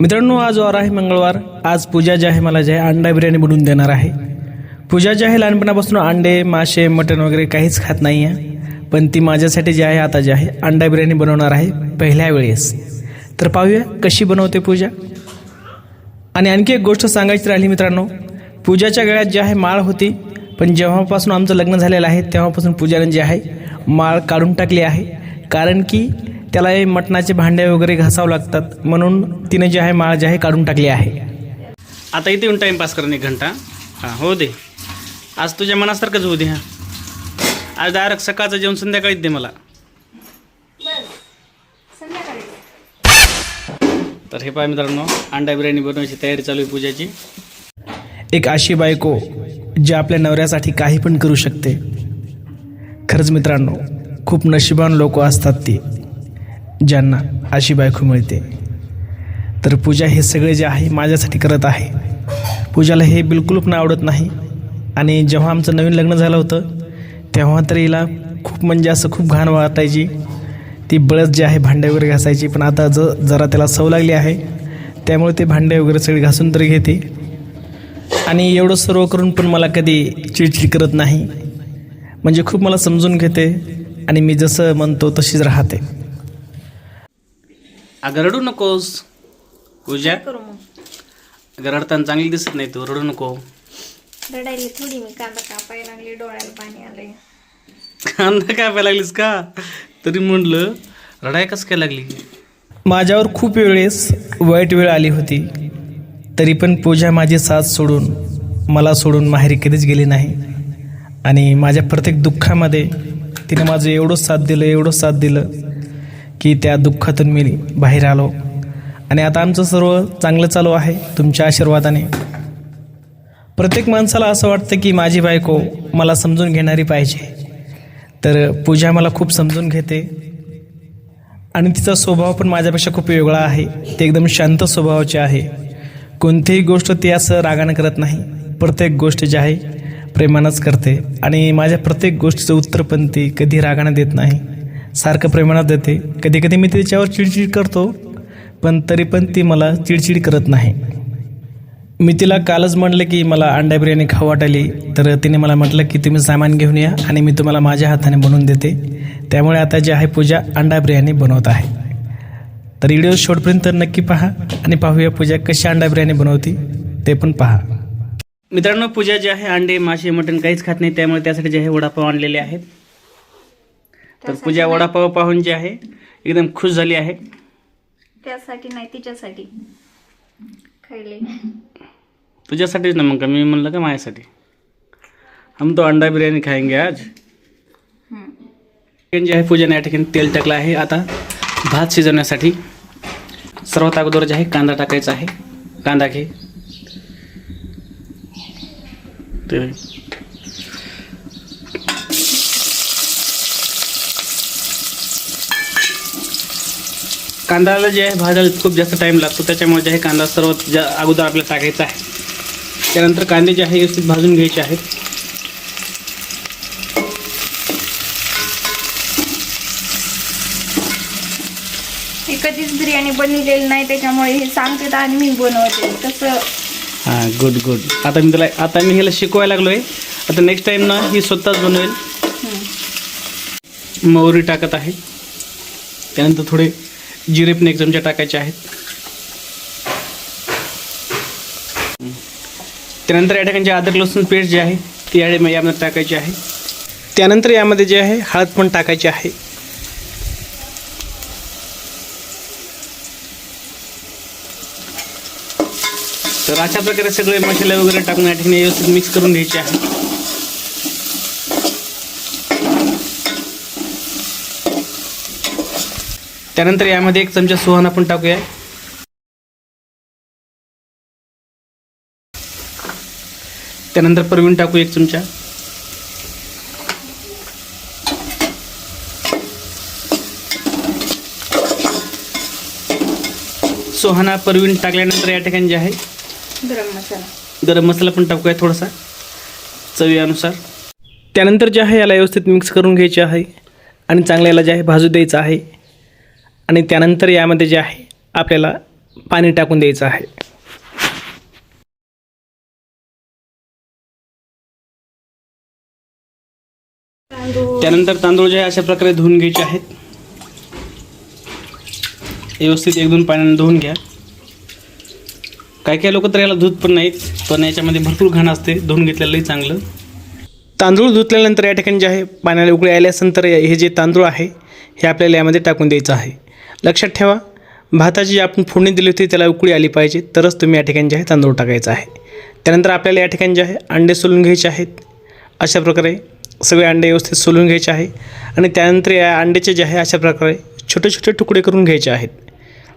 मित्रांनो आज वार आहे मंगळवार. आज पूजा जी आहे मला जे आहे अंडा बिर्याणी बनवून देणार आहे. पूजा जी आहे लहानपणापासून अंडे मासे मटण वगैरे काहीच खात नाही आहे पण ती माझ्यासाठी जी आहे आता जी आहे अंडा बिर्याणी बनवणार आहे पहिल्या वेळेस. तर पाहूया कशी बनवते पूजा. आणि आणखी एक गोष्ट सांगायची राहिली मित्रांनो. पूजाच्या गळ्यात जी आहे माळ होती. पण जेव्हापासून आमचं लग्न झालेलं आहे तेव्हापासून पूजाने जी आहे माळ काढून टाकली आहे. कारण की त्याला हे मटणाचे भांडे वगैरे घासावं लागतात. म्हणून तिने जे आहे माळ जे आहे काढून टाकली आहे. आता इथे येऊन टाईमपास करून एक घंटा. हां हो दे. आज तुझ्या मनासारखंच होऊ दे हां. आज डायरेक्ट सकाळचं जेवण संध्याकाळीच दे मला. तर हे पाय मित्रांनो अंडा बिर्याणी बनवायची तयारी चालू आहे पूजाची. एक अशी बायको जी आपल्या नवऱ्यासाठी काही पण करू शकते. खरंच मित्रांनो खूप नशिबान लोक असतात ती. ज्यांना अशी बायको मिळते. तर पूजा हे सगळे जे आहे माझ्यासाठी करत आहे. पूजाला हे बिलकुल पण आवडत नाही. आणि जेव्हा आमचं नवीन लग्न झालं होतं तेव्हा तर हिला खूप म्हणजे असं खूप घाण वाटायची. ती बळच जे आहे भांडे वगैरे घासायची. पण आता ज जरा त्याला सव लागली आहे. त्यामुळे ते भांडे वगैरे सगळे घासून तरी घेते. आणि एवढं सर्व करून पण मला कधी चिडचिड करत नाही. म्हणजे खूप मला समजून घेते. आणि मी जसं म्हणतो तशीच राहते. अगं रडू नकोस. पूजा. करू मग? अगं रडताना चांगली दिसत नाही तू रडू नको. रडायली थोडी मी कांदा कापायला लागली डोळ्याला पाणी आलंय. कांदा काय प्यायला लागलीस का? तरी म्हटलं रडाय कस काय लागली? माझ्यावर खूप वेळेस वाईट वेळ आली होती. तरी पण पूजा माझी साथ सोडून मला सोडून माहेरी कधीच गेली नाही. आणि माझ्या प्रत्येक दुःखामध्ये तिने माझं एवढं साथ दिलं एवढं साथ दिलं. की त्या दुःखातून मी बाहेर आलो. आणि आता आमचं सर्व चांगलं चालू आहे तुमच्या आशीर्वादाने. प्रत्येक माणसाला असं वाटतं की माझी बायको मला समजून घेणारी पाहिजे. तर पूजा मला खूप समजून घेते. आणि तिचा स्वभाव पण माझ्यापेक्षा खूप वेगळा आहे. ते एकदम शांत स्वभावाचे आहे. कोणतीही गोष्ट ती असं रागानं करत नाही. प्रत्येक गोष्ट जी आहे प्रेमानंच करते. आणि माझ्या प्रत्येक गोष्टीचं उत्तर पण ती कधी रागानं देत नाही. सारखं प्रेमानं देते. कधी कधी मी तिच्यावर चिडचिड करतो पण तरी पण ती मला चिडचिड करत नाही. मी तिला कालच म्हटलं की मला अंडा बिर्याणी खाऊ वाटली तर तिने मला म्हटलं की तुम्ही सामान घेऊन या आणि मी तुम्हाला माझ्या हाताने बनवून देते. त्यामुळे आता जे आहे पूजा अंडा बिर्याणी बनवत आहे. तर व्हिडिओ शेवटपर्यंत नक्की पहा आणि पाहूया पूजा कशी अंडा बिर्याणी बनवती ते पण पहा. मित्रांनो पूजा जे आहे अंडे मासे मटण काहीच खात नाही त्यामुळे त्यासाठी जे आहे वडापाव आणलेले आहेत. तर पूजा वडापाव पाहून जे आहे एकदम खुश झाली आहे. त्यासाठी नाही तिच्यासाठी. खायले. तुझ्यासाठीच ना मग का? मी म्हणलं का माझ्यासाठी? हम तो अंडा बिर्याणी खाएंगे आज. चिकन जे आहे पूजाने या ठिकाणी तेल टाकलं आहे. आता भात शिजवण्यासाठी सर्वात अगोदर जे आहे कांदा टाकायचा आहे. कांदा घे. ते कांद्याला जे आहे भाजायला खूप जास्त टाईम लागतो. त्याच्यामुळे जे आहे कांदा सर्वात जा अगोदर आपल्याला टाकायचा आहे. त्यानंतर कांदे जे आहे व्यवस्थित भाजून घ्यायचे आहेत. हे कधीच बिर्याणी बनवलेली नाही त्याच्यामुळे हे सांगते तर आणि मी बनवते. तसं हां गुड गुड आता मी त्याला आता मी ह्याला शिकवायला लागलो आहे आता नेक्स्ट टाईम ना ही स्वतःच बनवेल. मोहरी टाकत आहे. त्यानंतर थोडे जिरे पण एक चमचा टाकायचे आहेत. त्यानंतर या ठिकाणी जे अद्रक लसूण पेस्ट जे आहे ती या यामध्ये टाकायची आहे. त्यानंतर यामध्ये जे आहे हळद पण टाकायची आहे. तर अशा प्रकारे सगळे मसाले वगैरे टाकून या ठिकाणी व्यवस्थित मिक्स करून घ्यायचे आहे. त्यानंतर यामध्ये एक चमचा सुहाणा पण टाकूया. त्यानंतर परवीन टाकू एक चमचा. सुहाणा परवीन टाकल्यानंतर या ठिकाणी जे आहे गरम मसाला. गरम मसाला पण टाकूया थोडासा चवीनुसार. त्यानंतर जे आहे याला व्यवस्थित मिक्स करून घ्यायचे आहे आणि चांगलं याला जे आहे भाजू द्यायचं आहे. आणि त्यानंतर यामध्ये जे आहे आपल्याला पाणी टाकून द्यायचं आहे. त्यानंतर तांदूळ जे आहे अशा प्रकारे धुवून घ्यायचे आहेत. व्यवस्थित एक दोन पाण्याने धुवून घ्या. काही काही लोक तर याला धुत पण नाहीत पण याच्यामध्ये भरपूर घाण असते धुवून घेतलेलंही चांगलं. तांदूळ धुतल्यानंतर या ठिकाणी जे आहे पाण्याला उकळी तर हे जे तांदूळ आहे हे आपल्याला यामध्ये टाकून द्यायचं आहे. लक्षात ठेवा भाताची जी आपण फोडणी दिली होती त्याला उकळी आली पाहिजे तरच तुम्ही या ठिकाणी जे आहे तांदूळ टाकायचा आहे. त्यानंतर आपल्याला या ठिकाणी जे आहे अंडे सोलून घ्यायचे आहेत. अशा प्रकारे सगळे अंडे व्यवस्थित सोलून घ्यायचे आहे आणि त्यानंतर या अंड्याचे जे आहे अशा प्रकारे छोटे छोटे तुकडे करून घ्यायचे आहेत.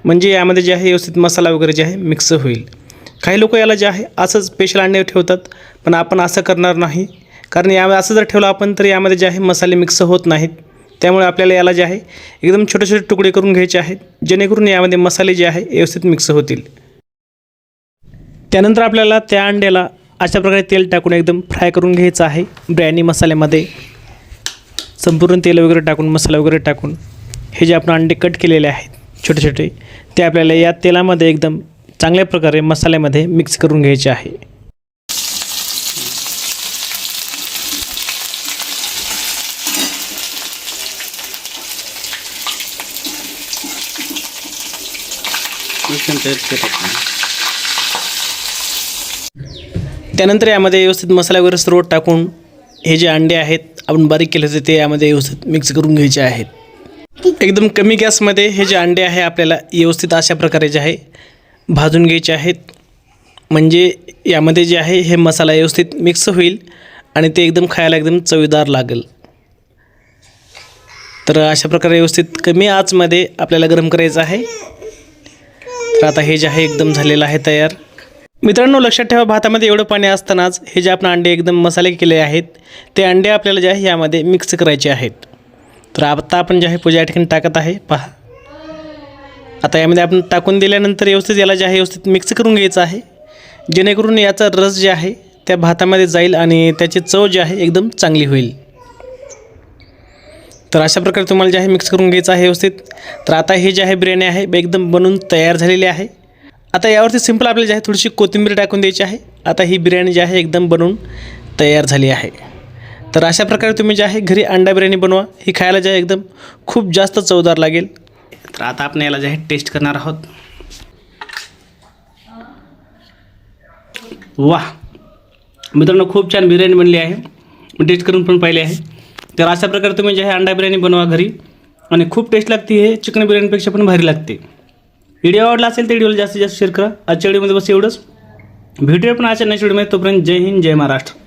म्हणजे यामध्ये जे आहे व्यवस्थित मसाला वगैरे जे आहे मिक्स होईल. काही लोक याला जे आहे असंच स्पेशल अंडे ठेवतात पण आपण असं करणार नाही. कारण यामध्ये असं जर ठेवलं आपण तर यामध्ये जे आहे मसाले मिक्स होत नाहीत. त्यामुळे आपल्याला याला जे आहे एकदम छोटे छोटे तुकडे करून घ्यायचे आहेत जेणेकरून यामध्ये मसाले जे आहे व्यवस्थित मिक्स होतील. त्यानंतर आपल्याला त्या अंड्याला अशा प्रकारे तेल टाकून एकदम फ्राय करून घ्यायचं आहे बिर्याणी मसाल्यामध्ये. संपूर्ण तेल वगैरे टाकून मसाला वगैरे टाकून हे जे आपण अंडे कट केलेले आहेत छोटे छोटे ते आपल्याला या तेलामध्ये एकदम चांगल्या प्रकारे मसाल्यामध्ये मिक्स करून घ्यायचे आहे. त्यानंतर यामध्ये व्यवस्थित मसाला वगैरे सर्व टाकून हे जे अंडे आहेत आपण बारीक केले होते ते यामध्ये व्यवस्थित मिक्स करून घ्यायचे आहेत. एकदम कमी गॅसमध्ये हे जे अंडे आहे आपल्याला व्यवस्थित अशा प्रकारे जे आहे भाजून घ्यायचे आहेत. म्हणजे यामध्ये जे आहे हे मसाला व्यवस्थित मिक्स होईल आणि ते एकदम खायला एकदम चवीदार लागेल. तर अशा प्रकारे व्यवस्थित कमी आचमध्ये आपल्याला गरम करायचं आहे. तर आता हे जे आहे एकदम झालेलं आहे तयार. मित्रांनो लक्षात ठेवा भातामध्ये एवढं पाणी असतानाच हे जे आपण अंडे एकदम मसाले केले आहेत ते अंडे आपल्याला जे आहे यामध्ये मिक्स करायचे आहेत. तर आता आपण जे आहे पूजा या ठिकाणी टाकत आहे पहा. आता यामध्ये आपण टाकून दिल्यानंतर व्यवस्थित याला जे आहे व्यवस्थित मिक्स करून घ्यायचं आहे. जेणेकरून याचा रस जे आहे त्या भातामध्ये जाईल आणि त्याची चव जी आहे एकदम चांगली होईल. तर अशा प्रकारे तुम्हाला जे आहे मिक्स करून घ्यायचं आहे व्यवस्थित. तर आता हे जे आहे बिर्याणी आहे एकदम बनवून तयार झालेली आहे. आता यावरती सिंपल आपल्याला जे आहे थोडीशी कोथिंबीर टाकून द्यायची आहे. आता ही बिर्याणी जी आहे एकदम बनवून तयार झाली आहे. तर अशा प्रकारे तुम्ही जे आहे घरी अंडा बिर्याणी बनवा. ही खायला जे आहे एकदम खूप जास्त चवदार लागेल. तर आता आपण याला जे आहे टेस्ट करणार आहोत. वा मित्रांनो खूप छान बिर्याणी बनली आहे. टेस्ट करून पण पाहिली आहे. तर अशा प्रकारे तुम्ही जे आहे अंडा बिर्याणी बनवा घरी. आणि खूप टेस्ट लागते हे. चिकन बिर्याणीपेक्षा पण भारी लागते. व्हिडिओ आवडला असेल तर व्हिडिओला जास्तीत जास्त शेअर करा. आजच्या व्हिडिओमध्ये बस एवढंच. व्हिडिओ पण आजच्या नेक्स्ट व्हिडिओमध्ये तोपर्यंत जय हिंद जय महाराष्ट्र.